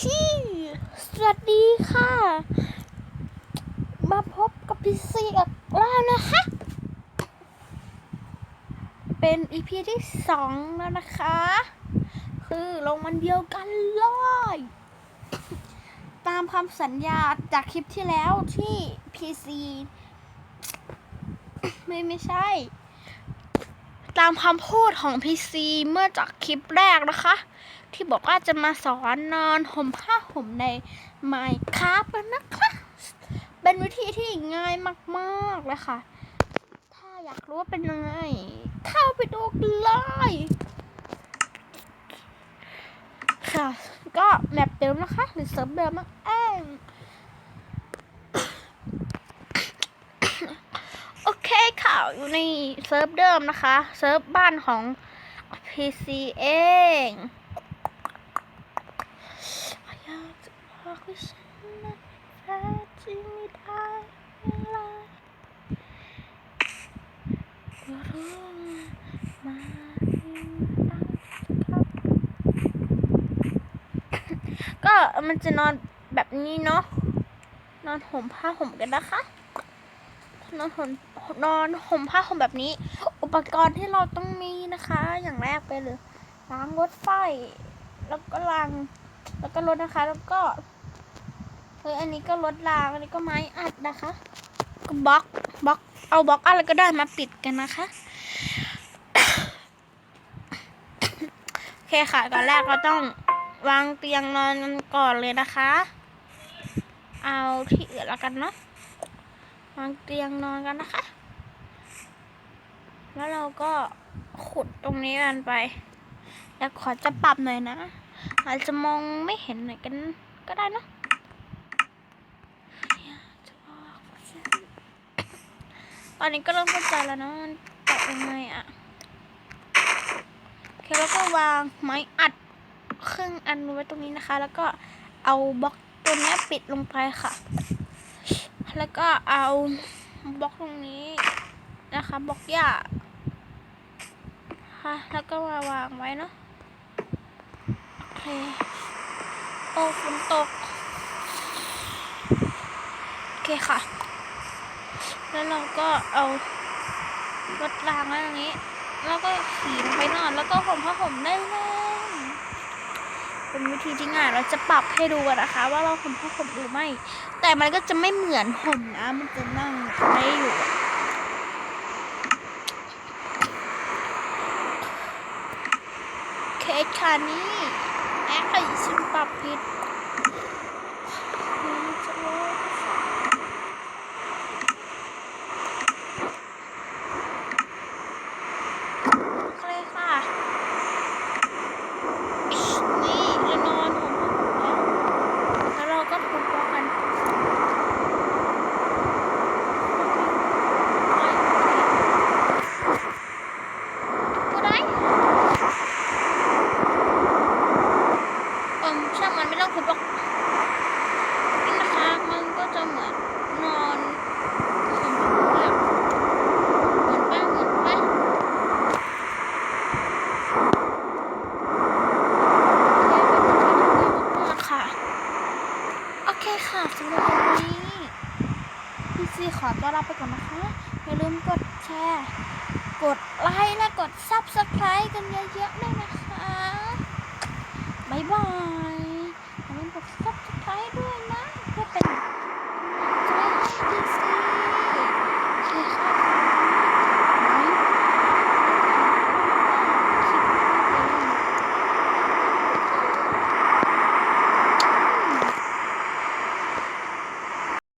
ชี่สวัสดีค่ะ มาพบกับพีซีอีกแล้วนะคะ เป็นอีพีที่สองแล้วนะคะ คือลงวันเดียวกันเลย ตามคำสัญญาจากคลิปที่แล้วที่ PC ไม่ไม่ใช่ ตามคำพูดของ PC เมื่อจากคลิปแรกนะคะ ที่บอกว่าจะมาสอนนอนห่มผ้าห่มใน Minecraft นะคะเป็นวิธีที่ง่ายมากๆเลยค่ะ ถ้าอยากรู้ว่าเป็นยังไง เข้าไปดูกันเลยค่ะ ก็แมปเดิมนะคะ หรือเซิร์ฟเดิมนั่นเองโอเคค่ะ อยู่ในเซิร์ฟเดิมนะคะ เซิร์ฟบ้านของ PC เองอยากจะ บอกว่าฉันนั้นแท้จริงไม่ได้เวลาก็รู้มาก็มันจะนอนแบบนี้เนาะ นอนห่มผ้าห่มกันนะคะ นอนห่มนอนห่มผ้าห่มแบบนี้ อุปกรณ์ที่เราต้องมีนะคะ อย่างแรกไปเลยล้างรถไฟ แล้วก็ล้างแล้วก็รถนะคะ แล้วก็ เฮ้ยอันนี้ก็รถราง อันนี้ก็ไม้อัดนะคะก็บล็อกบล็อกเอาบล็อกอะไรก็ได้มาปิดกันนะคะโอเคค่ะก่อนแรกเราต้องวางเตียงนอนกันก่อนเลยนะคะ เอาที่อื่นแล้วกันเนาะวางเตียงนอนกันนะคะ แล้วเราก็ขุดตรงนี้กันไป แล้วขอจะปรับหน่อยนะ อาจจะมองไม่เห็นหน่อยกันก็ได้เนอะ ตอนนี้ก็เริ่มเข้าใจแล้วนะมันปรับยังไงอะโอเคแล้วก็วางไม้อัดครึ่งอันไว้ตรงนี้นะคะ แล้วก็เอาบล็อกตัวนี้ปิดลงไปค่ะ แล้วก็เอาบล็อกตรงนี้นะคะบล็อกหญ้าค่ะ แล้วก็มาวางไว้เนาะโอเคโอ้ฝนตก โอเคค่ะ แล้วเราก็เอารถรางไว้ตรงนี้ แล้วก็ขี่ลงไปนอน แล้วก็ห่มผ้าห่มได้เลยเป็นวิธีที่ง่ายเราจะปรับให้ดูกันนะคะ ว่าเราห่มผ้าห่มหรือไม่ แต่มันก็จะไม่เหมือนห่มนะ มันจะนั่งไม่อยู่เคสค่ะนี่แอคไอชิมปรับผิดนี่จะโว้ยโอเคค่ะอิ๊ชนี่เรานอนห่มผ้าห่มแล้ว แล้วเราก็ทุบล็อกกันกูได้เอมช่างมันไม่ ต้องทุบล็อกนี่นะคะมันก็จะเหมือนนอนเหมือนเหมือนป้าเหมือนป้าค่ะโอเคค่ะสำหรับวันนี้พี่ซีขอตัวลาไปก่อนนะคะ อย่าลืมกดแชร์ กดไลค์และกด Subscribe กันเยอะๆด้วยนะ